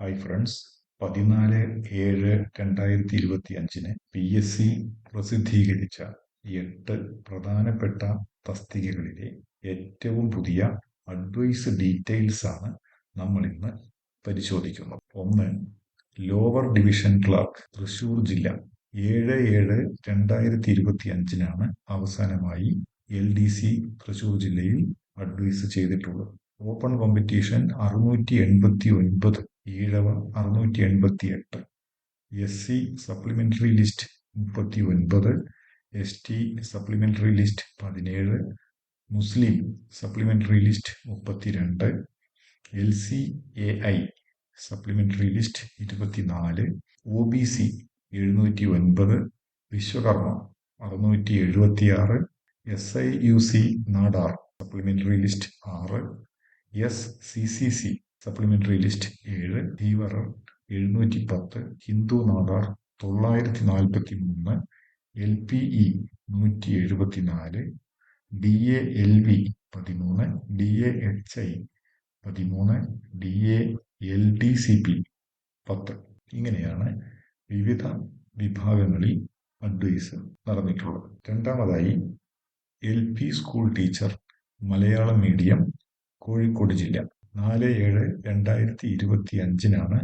Hi friends പതിനാല് ഏഴ് രണ്ടായിരത്തി ഇരുപത്തി അഞ്ചിന് പി എസ് സി പ്രസിദ്ധീകരിച്ച എട്ട് പ്രധാനപ്പെട്ട തസ്തികകളിലെ ഏറ്റവും പുതിയ അഡ്വൈസ് ഡീറ്റെയിൽസ് ആണ് നമ്മൾ ഇന്ന് പരിശോധിക്കുന്നത്. ഒന്ന് ലോവർ ഡിവിഷൻ ക്ലർക്ക് തൃശൂർ ജില്ല. ഏഴ് ഏഴ് രണ്ടായിരത്തി ഇരുപത്തി അഞ്ചിനാണ് അവസാനമായി എൽ ഡി സി തൃശൂർ ജില്ലയിൽ അഡ്വൈസ് ചെയ്തിട്ടുള്ളത്. ഓപ്പൺ കോമ്പറ്റീഷൻ അറുന്നൂറ്റി എൺപത്തി ഒൻപത് ഈഴവ അറുന്നൂറ്റി എൺപത്തി എട്ട് എസ് സി സപ്ലിമെന്ററി ലിസ്റ്റ് മുപ്പത്തി ഒൻപത് എസ് ടി സപ്ലിമെന്ററി ലിസ്റ്റ് പതിനേഴ് മുസ്ലിം സപ്ലിമെന്ററി ലിസ്റ്റ് മുപ്പത്തിരണ്ട് L C A I supplementary list ഇരുപത്തിനാല് ഒ ബി സി എഴുന്നൂറ്റി ഒൻപത് വിശ്വകർമ്മ അറുന്നൂറ്റി എഴുപത്തി ആറ് S I U C Nadar supplementary list ആറ് S C C C supplementary list ഏഴ് ധീവറർ എഴുന്നൂറ്റി പത്ത് ഹിന്ദു നാടാർ തൊള്ളായിരത്തി നാൽപ്പത്തി മൂന്ന് എൽ പി ഇ നൂറ്റി എഴുപത്തി നാല് ഡി എ എൽ വി പതിമൂന്ന് ഡി എ എച്ച് ഐ പതിമൂന്ന് D A L D C P പത്ത്. ഇങ്ങനെയാണ് വിവിധ വിഭാഗങ്ങളിൽ അഡ്വൈസ് നടന്നിട്ടുള്ളത്. രണ്ടാമതായി L P school teacher Malayalam medium Kozhikode ജില്ല. നാല് ഏഴ് രണ്ടായിരത്തി ഇരുപത്തി അഞ്ചിനാണ്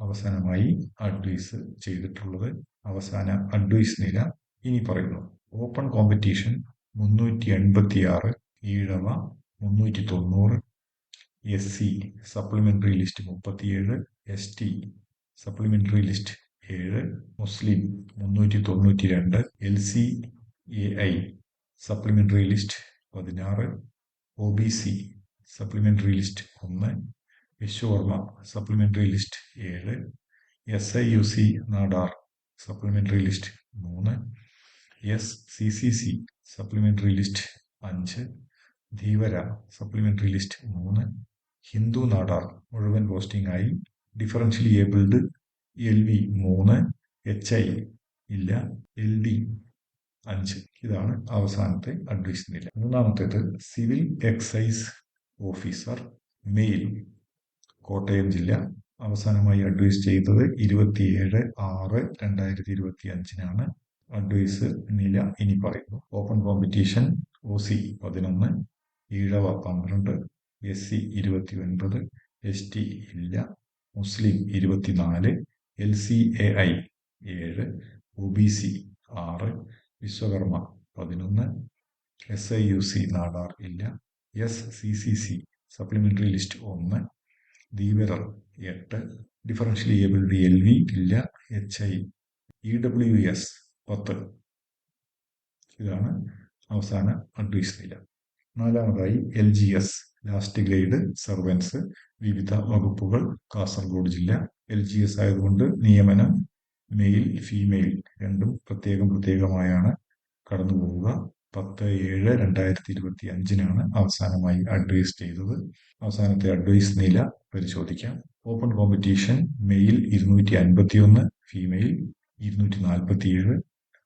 അവസാനമായി അഡ്വൈസ് ചെയ്തിട്ടുള്ളത്. അവസാന അഡ്വൈസ് നില ഇനി പറയുന്നു. ഓപ്പൺ കോമ്പറ്റീഷൻ മുന്നൂറ്റി എൺപത്തി ആറ് ഈഴവ മുന്നൂറ്റി തൊണ്ണൂറ് എസ് സി സപ്ലിമെന്ററി ലിസ്റ്റ് മുപ്പത്തിയേഴ് എസ് ടി സപ്ലിമെന്ററി ലിസ്റ്റ് ഏഴ് മുസ്ലിം മുന്നൂറ്റി തൊണ്ണൂറ്റി രണ്ട് L C A I supplementary list പതിനാറ് O B C supplementary list ഒന്ന് വിശ്വകർമ്മ സപ്ലിമെന്ററി ലിസ്റ്റ് ഏഴ് S I U C Nadar supplementary list മൂന്ന് S C C C supplementary list അഞ്ച് ധീവര സപ്ലിമെന്ററി ലിസ്റ്റ് മൂന്ന് ഹിന്ദു നാടാർ മുഴുവൻ പോസ്റ്റിംഗ് ആയി ഡിഫറൻഷ്യലി ഏബിൾഡ് എൽ വി മൂന്ന് H I ഇല്ല എൽ ഡി അഞ്ച്. ഇതാണ് അവസാനത്തെ അഡ്വൈസ് നില. മൂന്നാമത്തേത് civil excise officer male Kottayam ജില്ല. അവസാനമായി അഡ്വൈസ് ചെയ്തത് ഇരുപത്തിയേഴ് ആറ് രണ്ടായിരത്തി ഇരുപത്തി അഞ്ചിനാണ് അഡ്വൈസ് നില ഇനി പറയുന്നു. ഓപ്പൺ കോമ്പറ്റീഷൻ ഒ സി പതിനൊന്ന് ഈഴവ പന്ത്രണ്ട് എസ് സി ഇരുപത്തി ഒൻപത് എസ് ടി ഇല്ല മുസ്ലിം ഇരുപത്തിനാല് എൽ സി എ ഐ ഏഴ് ഒ ബി സി ആറ് വിശ്വകർമ്മ പതിനൊന്ന് S I U C Nadar ഇല്ല S C C C supplementary list ഒന്ന് ധീവരർ എട്ട് ഡിഫറൻഷ്യൽ ഏബിളിറ്റി എൽ വി ഇല്ല H I E W S പത്ത്. ഇതാണ് അവസാന അഡ്വൈസ് നില നാലാമതായി L G S last grade servants വിവിധ വകുപ്പുകൾ കാസർഗോഡ് ജില്ല. എൽ ജി എസ് ആയതുകൊണ്ട് നിയമനം മെയിൽ ഫീമെയിൽ രണ്ടും പ്രത്യേകം പ്രത്യേകമായാണ് കടന്നു പോവുക പത്ത് ഏഴ് രണ്ടായിരത്തി ഇരുപത്തി അഞ്ചിനാണ് അവസാനമായി അഡ്വൈസ് ചെയ്തത്. അവസാനത്തെ അഡ്വൈസ് നില പരിശോധിക്കാം. ഓപ്പൺ കോമ്പറ്റീഷൻ മെയിൽ ഇരുന്നൂറ്റി അൻപത്തി ഒന്ന് ഫീമെയിൽ ഇരുന്നൂറ്റി നാൽപ്പത്തി ഏഴ്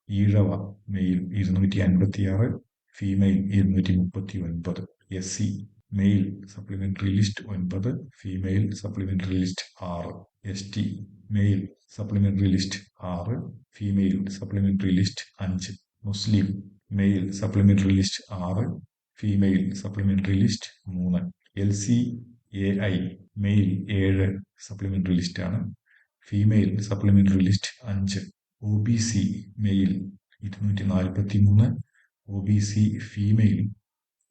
ഈഴവ മെയിൽ ഇരുന്നൂറ്റി അൻപത്തി ആറ് ഫീമെയിൽ ഇരുന്നൂറ്റി മുപ്പത്തി ഒൻപത് S C male supplementary list ഒൻപത് ഫീമെയിൽ സപ്ലിമെന്ററി ലിസ്റ്റ് ആറ് S T male supplementary list ആറ് ഫീമെയിൽ സപ്ലിമെന്ററി ലിസ്റ്റ് അഞ്ച് മുസ്ലിം മെയിൽ സപ്ലിമെന്ററി ലിസ്റ്റ് ആറ് ഫീമെയിൽ സപ്ലിമെന്ററി ലിസ്റ്റ് മൂന്ന്. L C A I male ഏഴ് സപ്ലിമെന്ററി ലിസ്റ്റ് ആണ്. ഫീമെയിൽ സപ്ലിമെന്ററി ലിസ്റ്റ് അഞ്ച്. ഒ ബി സി മെയിൽ ഇരുന്നൂറ്റി നാൽപ്പത്തി മൂന്ന് ഒ ബി സി ഫീമെയിൽ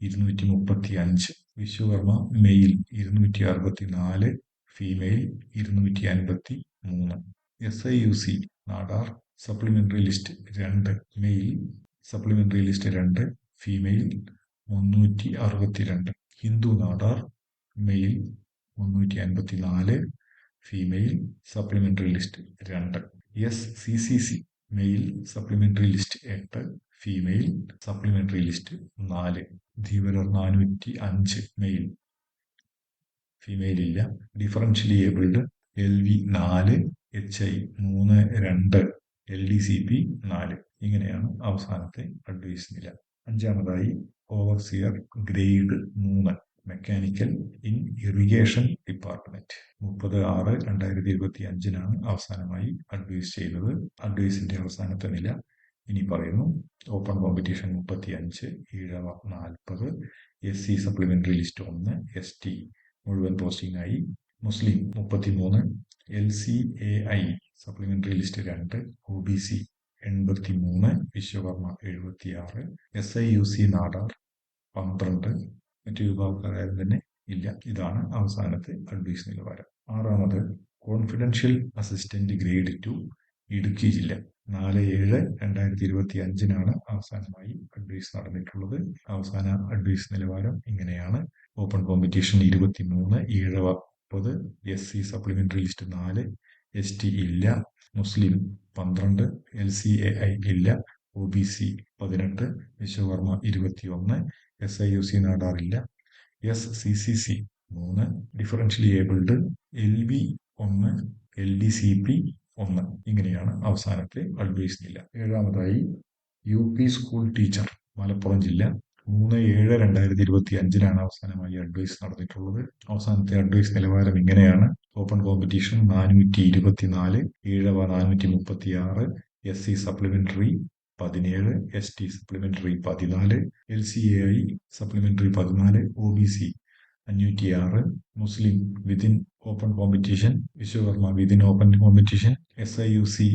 ഇരുന്നൂറ്റി മുപ്പത്തി അഞ്ച് വിശ്വകർമ്മ മെയിൽ ഇരുന്നൂറ്റി അറുപത്തി നാല് ഫീമെയിൽ ഇരുന്നൂറ്റി അൻപത്തി മൂന്ന് S I U C Nadar supplementary list രണ്ട്. മെയിൽ സപ്ലിമെന്ററി ലിസ്റ്റ് രണ്ട് ഫീമെയിൽ മുന്നൂറ്റി അറുപത്തിരണ്ട് ഹിന്ദു നാടാർ മെയിൽ മുന്നൂറ്റി അൻപത്തി നാല് ഫീമെയിൽ സപ്ലിമെന്ററി ലിസ്റ്റ് രണ്ട്. S C C C male supplementary list എട്ട് ഫീമെയിൽ സപ്ലിമെന്ററി ലിസ്റ്റ് നാല്. ധീവരർ നാനൂറ്റി അഞ്ച് മെയിൽ ഫീമെയിൽ ഇല്ല. ഡിഫറൻഷ്യലി ഏബിൾഡ് എൽ വി നാല് എച്ച് ഐ മൂന്ന് രണ്ട്. എൽ ഡി സി പി നാല്. ഇങ്ങനെയാണ് അവസാനത്തെ അഡ്വൈസ് നില. അഞ്ചാമതായി ഓവർസിയർ ഗ്രേഡ് മൂന്ന് മെക്കാനിക്കൽ ഇൻ ഇറിഗേഷൻ ഡിപ്പാർട്ട്മെന്റ് മുപ്പത് ആറ് രണ്ടായിരത്തി ഇരുപത്തി അഞ്ചിനാണ് അവസാനമായി അഡ്വൈസ് ചെയ്തത്. അഡ്വൈസിന്റെ അവസാനത്തെ നില ഇനി പറയുന്നു. ഓപ്പൺ കോമ്പറ്റീഷൻ മുപ്പത്തി അഞ്ച് ഈഴവ നാൽപ്പത് എസ് സി സപ്ലിമെന്ററി ലിസ്റ്റ് ഒന്ന് എസ് ടി മുഴുവൻ പോസ്റ്റിംഗായി മുസ്ലിം മുപ്പത്തി മൂന്ന് L C A I supplementary list രണ്ട് ഒ ബി സി എൺപത്തി മൂന്ന് വിശ്വകർമ്മ എഴുപത്തി ആറ് S I U C Nadar പന്ത്രണ്ട് മറ്റു വിഭാഗക്കാരും തന്നെ ഇല്ല. ഇതാണ് അവസാനത്തെ അഡ്വൈസ് നിലവാരം. ആറാമത് confidential assistant grade two Idukki ജില്ല. നാല് ഏഴ് രണ്ടായിരത്തി ഇരുപത്തി അഞ്ചിനാണ് അവസാനമായി അഡ്വൈസ് നടന്നിട്ടുള്ളത്. അവസാന അഡ്വൈസ് നിലവാരം ഇങ്ങനെയാണ്. ഓപ്പൺ കോമ്പറ്റീഷൻ ഇരുപത്തി മൂന്ന് ഈഴവ മുപ്പത് എസ് സി സപ്ലിമെന്ററി ലിസ്റ്റ് നാല് എസ് ടി ഇല്ല. മുസ്ലിം പന്ത്രണ്ട് എൽ സി എ ഐ ഇല്ല ഒ ബി സി പതിനെട്ട് വിശ്വകർമ്മ ഇരുപത്തിയൊന്ന് S I U C Nadar ഇല്ല എസ് സി സി സി മൂന്ന് ഡിഫറൻഷ്യലി ഏബിൾഡ് എൽ വി ഒന്ന് എൽ ഡി സി പി ഒന്ന്. ഇങ്ങനെയാണ് അവസാനത്തെ അഡ്വൈസ് നില. ഏഴാമതായി U P school teacher Malappuram ജില്ല. മൂന്ന് ഏഴ് രണ്ടായിരത്തി ഇരുപത്തി അഞ്ചിനാണ് അവസാനമായി അഡ്വൈസ് നടന്നിട്ടുള്ളത്. അവസാനത്തെ അഡ്വൈസ് നിലവാരം ഇങ്ങനെയാണ്. ഓപ്പൺ കോമ്പറ്റീഷൻ നാനൂറ്റി ഇരുപത്തിനാല് ഈഴവ നാനൂറ്റി മുപ്പത്തി ആറ് എസ് സി സപ്ലിമെന്ററി പതിനേഴ് എസ് ടി സപ്ലിമെന്ററി പതിനാല് L C A I supplementary പതിനാല് ഒ ബി സി അഞ്ഞൂറ്റി ആറ് മുസ്ലിം within open competition Vishwakarma within open competition S I U C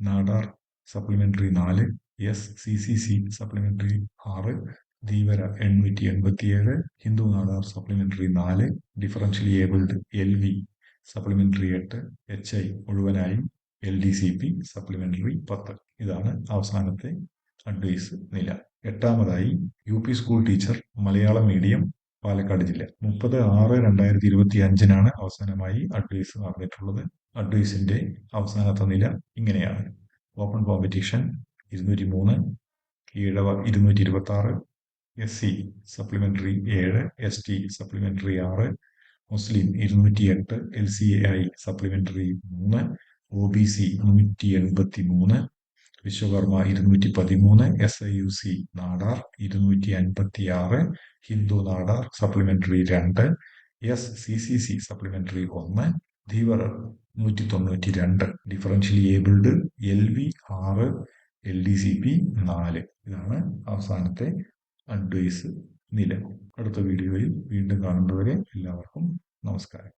Nadar supplementary നാല് S C C C supplementary ആറ് ധീവര എണ്ണൂറ്റി എൺപത്തിയേഴ് Hindu Nadar supplementary നാല് differentially abled L V supplementary എട്ട് H I മുഴുവനായും L D C P supplementary പത്ത്. ഇതാണ് അവസാനത്തെ അഡ്വൈസ് നില. എട്ടാമതായി U P school teacher Malayalam medium Palakkad ജില്ല. മുപ്പത് ആറ് രണ്ടായിരത്തി ഇരുപത്തി അഞ്ചിനാണ് അവസാനമായി അഡ്വൈസ് നടന്നിട്ടുള്ളത്. അഡ്വൈസിന്റെ അവസാനത്തെ നില ഇങ്ങനെയാണ്. ഓപ്പൺ കോമ്പറ്റീഷൻ ഇരുന്നൂറ്റി മൂന്ന് കീഴവ ഇരുന്നൂറ്റി ഇരുപത്തി ആറ് എസ് സി സപ്ലിമെന്ററി ഏഴ് എസ് ടി സപ്ലിമെന്ററി ആറ് മുസ്ലിം ഇരുന്നൂറ്റി എട്ട് എൽ സി ഐ സപ്ലിമെന്ററി മൂന്ന് ഒ ബി സി നൂറ്റി എൺപത്തി മൂന്ന് വിശ്വകർമ്മ ഇരുന്നൂറ്റി പതിമൂന്ന് S I U C Nadar ഇരുന്നൂറ്റി അൻപത്തി ആറ് ഹിന്ദു നാടാർ സപ്ലിമെന്ററി രണ്ട് S C C C supplementary ഒന്ന് ധീവർ നൂറ്റി തൊണ്ണൂറ്റി രണ്ട് ഡിഫറൻഷ്യലി ഏബിൾഡ് എൽ വി ആറ് എൽ ഡി സി പി നാല്. ഇതാണ് അവസാനത്തെ അഡ്വൈസ് നില അടുത്ത വീഡിയോയിൽ വീണ്ടും കാണുന്നവരെ എല്ലാവർക്കും നമസ്കാരം.